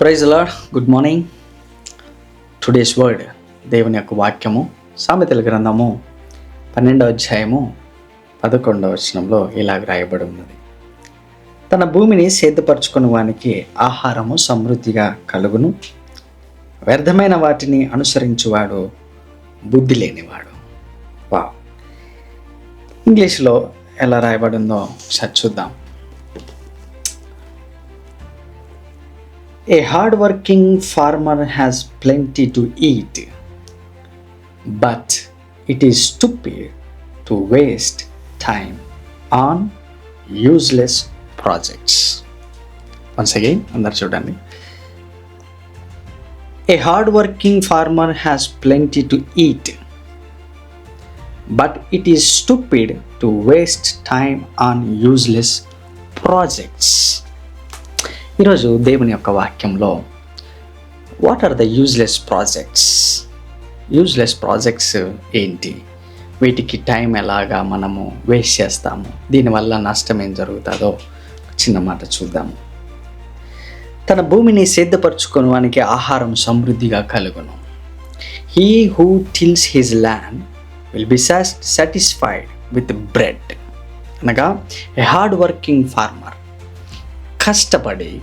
Praise Lord good morning. Today's word దేవుని యొక్క వాక్యము సామెతల గ్రంథము పన్నెండవ అధ్యాయము పదకొండవ వచనంలో ఇలా రాయబడి ఉన్నది. తన భూమిని సేద్యపరచుకుని వానికి ఆహారము సమృద్ధిగా కలుగును. వ్యర్థమైన వాటిని అనుసరించువాడు బుద్ధి లేనివాడు. వా ఇంగ్లీష్లో ఎలా రాయబడిందో చూద్దాం. A hardworking farmer has plenty to eat, but it is stupid to waste time on useless projects. Once again, అందరు చూడండి A hardworking farmer has plenty to eat, but it is stupid to waste time on useless projects. ఈరోజు దేవుని యొక్క వాక్యంలో what are the useless projects useless projects ఏంటి? వీటికి time ఎలాగా మనము వేస్ట్ చేస్తాము? దీనివల్ల నష్టం ఏం జరుగుతుందో చిన్న మాట చూద్దాము. తన భూమిని సిద్ధపరచుకోవడానికి ఆహారం సమృద్ధిగా కలుగును. He who tills his land will be satisfied with bread అనగా ఏ హార్డ్ వర్కింగ్ ఫార్మర్ కష్టపడి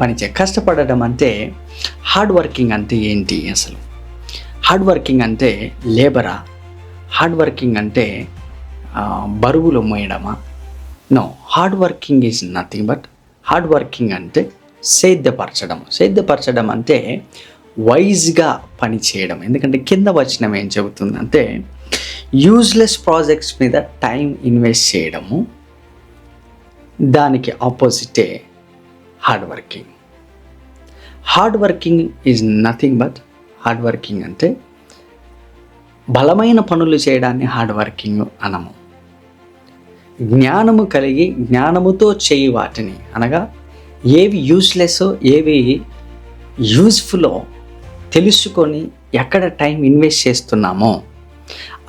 పనిచే కష్టపడడం అంటే హార్డ్ వర్కింగ్ అంటే ఏంటి అసలు? హార్డ్ వర్కింగ్ అంటే లేబరా? హార్డ్ వర్కింగ్ అంటే బరువులు మోయడమా? No hard working is nothing but hard working అంటే సేద్యపరచడం. సేద్యపరచడం అంటే వైజ్గా పని చేయడం. ఎందుకంటే కింద వచనం ఏం చెబుతుందంటే యూజ్లెస్ ప్రాజెక్ట్స్ మీద టైం ఇన్వెస్ట్ చేయడము దానికి ఆపోజిటే hard working hard working is nothing but hard working అంటే బలమైన పనులు చేయడాన్ని హార్డ్ వర్కింగ్ అనము. జ్ఞానము కలిగి జ్ఞానముతో చేయి వాటిని అనగా ఏవి యూస్లెస్ ఏవి యూజ్ఫుల్లో తెలుసుకొని ఎక్కడ టైం ఇన్వెస్ట్ చేస్తున్నామో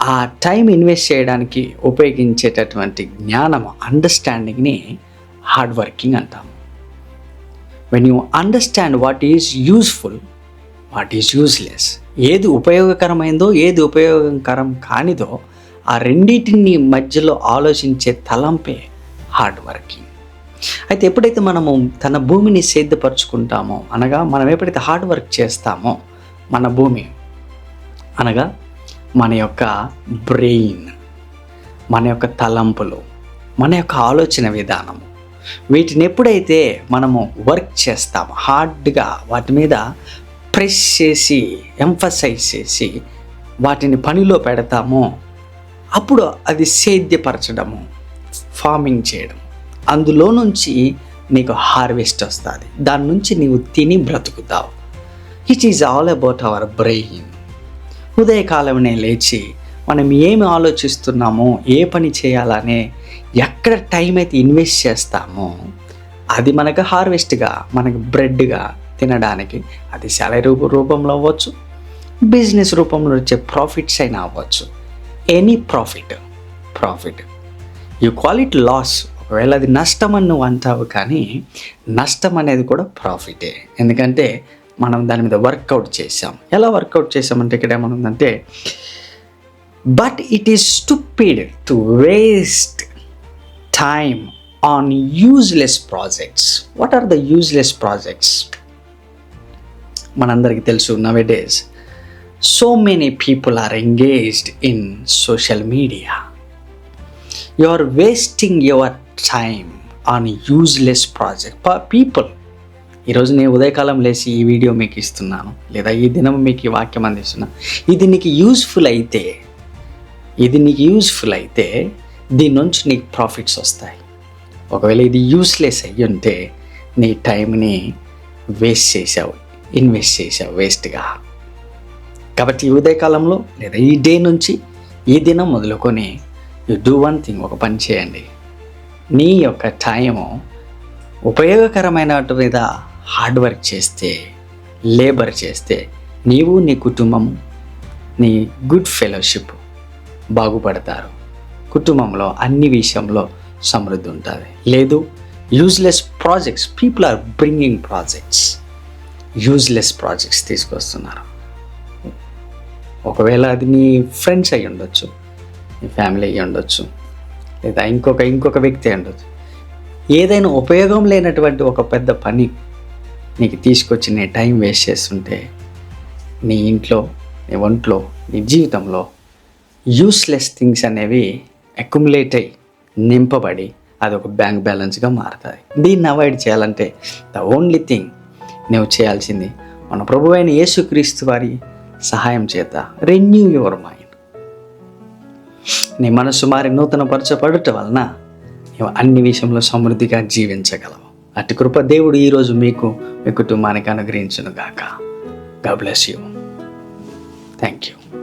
ఆ టైం ఇన్వెస్ట్ చేయడానికి ఉపయోగించేటటువంటి జ్ఞానము అండర్స్టాండింగ్ని హార్డ్ వర్కింగ్ అంటాము. When you understand what is useful what is useless ఏది ఉపయోగకరమైందో ఏది ఉపయోగకరం కానిదో ఆ రెండింటిని మధ్యలో ఆలోచించే తలంపే హార్డ్ వర్కింగ్ అయితే ఎప్పుడైతే మనము తన భూమిని సేద్యపరుచుకుంటామో అనగా మనం ఎప్పుడైతే హార్డ్ వర్క్ చేస్తామో మన భూమి అనగా మన యొక్క బ్రెయిన్ మన యొక్క తలంపులు మన యొక్క ఆలోచన విధానము వీటిని ఎప్పుడైతే మనము వర్క్ చేస్తాం హార్డ్గా వాటి మీద ప్రెస్ చేసి ఎంఫసైజ్ చేసి వాటిని పనిలో పెడతామో అప్పుడు అది సేద్యపరచడము ఫార్మింగ్ చేయడం. అందులో నుంచి నీకు హార్వెస్ట్ వస్తుంది. దాని నుంచి నీవు తిని బ్రతుకుతావు. It is all about our brain ఉదయకాలమనే లేచి మనం ఏమి ఆలోచిస్తున్నామో ఏ పని చేయాలనే ఎక్కడ టైం అయితే ఇన్వెస్ట్ చేస్తామో అది మనకు హార్వెస్ట్గా మనకు బ్రెడ్గా తినడానికి అది శాలరీ రూపంలో అవ్వచ్చు బిజినెస్ రూపంలో వచ్చే ప్రాఫిట్స్ అయినా అవ్వచ్చు. Any profit profit you call it loss ఒకవేళ అది నష్టం అని నువ్వు అంటావు కానీ నష్టం అనేది కూడా ప్రాఫిటే ఎందుకంటే మనం దాని మీద వర్కౌట్ చేసాం ఎలా వర్కౌట్ చేసామంటే ఇక్కడ ఏమనుందంటే but it is stupid to waste time on useless projects what are the useless projects మనందరికీ తెలుసు nowadays so many people are engaged in social media you are wasting your time on useless project people ఈరోజు నేను ఉదయకాలం లేచి ఈ video మీకు ఇస్తున్నాను లేదా ఈ దినం మీకు ఈ వాక్యం అందిస్తున్నా. ఇది నీకు యూజ్ఫుల్ అయితే ఇది నీకు యూజ్ఫుల్ అయితే దీని నుంచి నీకు ప్రాఫిట్స్ వస్తాయి. ఒకవేళ ఇది యూస్లెస్ అయ్యి ఉంటే నీ టైంని వేస్ట్ చేసావు ఇన్వెస్ట్ చేసావు వేస్ట్గా కాబట్టి ఈ ఉదయకాలంలో లేదా ఈ డే నుంచి ఈ దినం మొదలుకొని యు డూ వన్ థింగ్ ఒక పని చేయండి. నీ యొక్క టైము ఉపయోగకరమైన వాటి మీద హార్డ్ వర్క్ చేస్తే లేబర్ చేస్తే నీవు నీ కుటుంబం నీ గుడ్ ఫెలోషిప్ బాగుపడతారు. కుటుంబంలో అన్ని విషయంలో సమృద్ధి ఉంటుంది. లేదు useless projects people are bringing projects useless projects తీసుకొస్తున్నారు. ఒకవేళ అది మీ ఫ్రెండ్స్ అయ్యి ఉండొచ్చు మీ ఫ్యామిలీ అయ్యి ఉండొచ్చు లేదా ఇంకొక ఇంకొక వ్యక్తి ఉండొచ్చు. ఏదైనా ఉపయోగం లేనటువంటి ఒక పెద్ద పని నీకు తీసుకొచ్చి నీ టైం వేస్ట్ చేస్తుంటే నీ ఇంట్లో నీ ఒంట్లో నీ జీవితంలో యూస్లెస్ థింగ్స్ అనేవి అక్యుములేట్ అయ్యి నింపబడి అది ఒక బ్యాంక్ బ్యాలెన్స్గా మారుతుంది. దీన్ని అవాయిడ్ చేయాలంటే ద ఓన్లీ థింగ్ నువ్వు చేయాల్సింది మన ప్రభు అయిన యేసుక్రీస్తు వారి సహాయం చేత రెన్యూ యువర్ మైండ్ నీ మనసు మారి నూతన పరచబడటం వలన నీవు అన్ని విషయంలో సమృద్ధిగా జీవించగలవు. అటు కృప దేవుడు ఈరోజు మీకు మీ కుటుంబానికి అనుగ్రహించును గాక. గా బ్లెస్ యూ థ్యాంక్ యూ